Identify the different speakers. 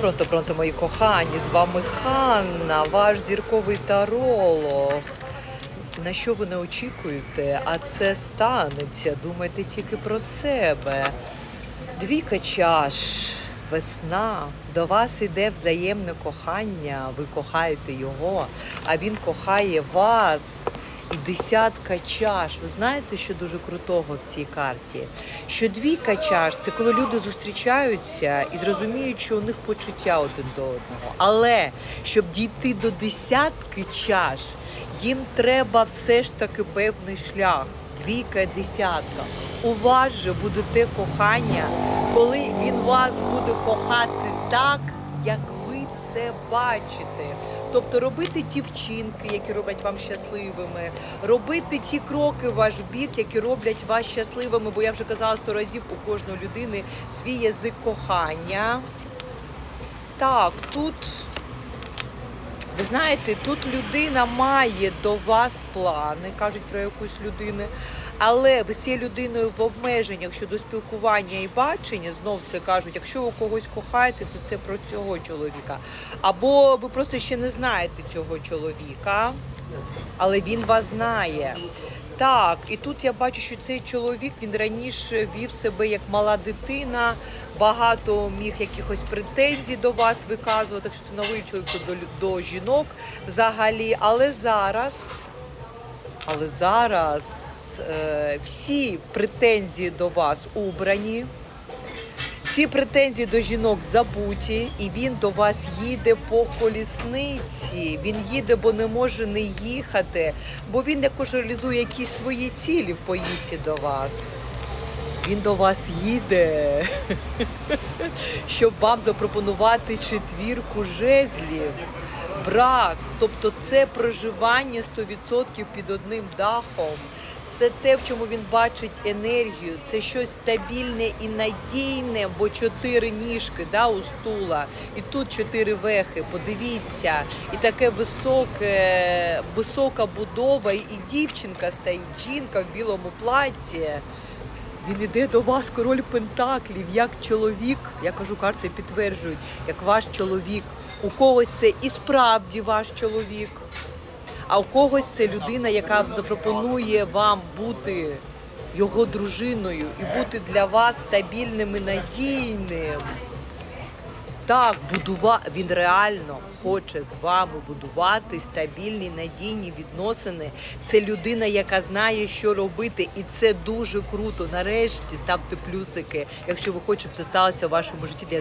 Speaker 1: Пронто, пронто, мої кохані, з вами Ханна, ваш зірковий таролог. На що ви не очікуєте? А це станеться. Думайте тільки про себе. Двійка чаш, весна. До вас іде взаємне кохання. Ви кохаєте його, а він кохає вас. Десятка чаш. Ви знаєте, що дуже крутого в цій карті? Що двійка чаш це коли люди зустрічаються і зрозуміють, що у них почуття один до одного. Але щоб дійти до десятки чаш, їм треба все ж таки певний шлях. Двійка десятка. У вас же буде те кохання, коли він вас буде кохати так, як це бачити. Тобто робити ті вчинки, які роблять вам щасливими, робити ті кроки в ваш бік, які роблять вас щасливими. Бо я вже казала сто разів у кожної людини свій язик кохання. Так, тут знаєте, тут людина має до вас плани, кажуть про якусь людину, але ви цією людиною в обмеженнях щодо спілкування і бачення, знов це кажуть, якщо ви когось кохаєте, то це про цього чоловіка. Або ви просто ще не знаєте цього чоловіка, але він вас знає. Так, і тут я бачу, що цей чоловік він раніше вів себе як мала дитина, багато міг якихось претензій до вас виказувати. Що це новий чоловік до, до жінок взагалі. Але зараз, але зараз е, всі претензії до вас убрані. Всі претензії до жінок забуті, і він до вас їде по колісниці. Він їде, бо не може не їхати, бо він також реалізує якісь свої цілі в поїздці до вас. Він до вас їде, щоб вам запропонувати четвірку жезлів. Брак, тобто це проживання 100% під одним дахом. Це те, в чому він бачить енергію. Це щось стабільне і надійне, бо чотири ніжки да, у стула, і тут чотири вехи. Подивіться, і таке високе, висока будова, і дівчинка стоїть, жінка в білому платі. Він іде до вас, король Пентаклів, як чоловік. Я кажу, карти підтверджують, як ваш чоловік. У когось це і справді ваш чоловік, а у когось це людина, яка запропонує вам бути його дружиною і бути для вас стабільним і надійним. Так, будува... він реально хоче з вами будувати стабільні надійні відносини. Це людина, яка знає, що робити, і це дуже круто. Нарешті ставте плюсики, якщо ви хочете, щоб це сталося в вашому житті для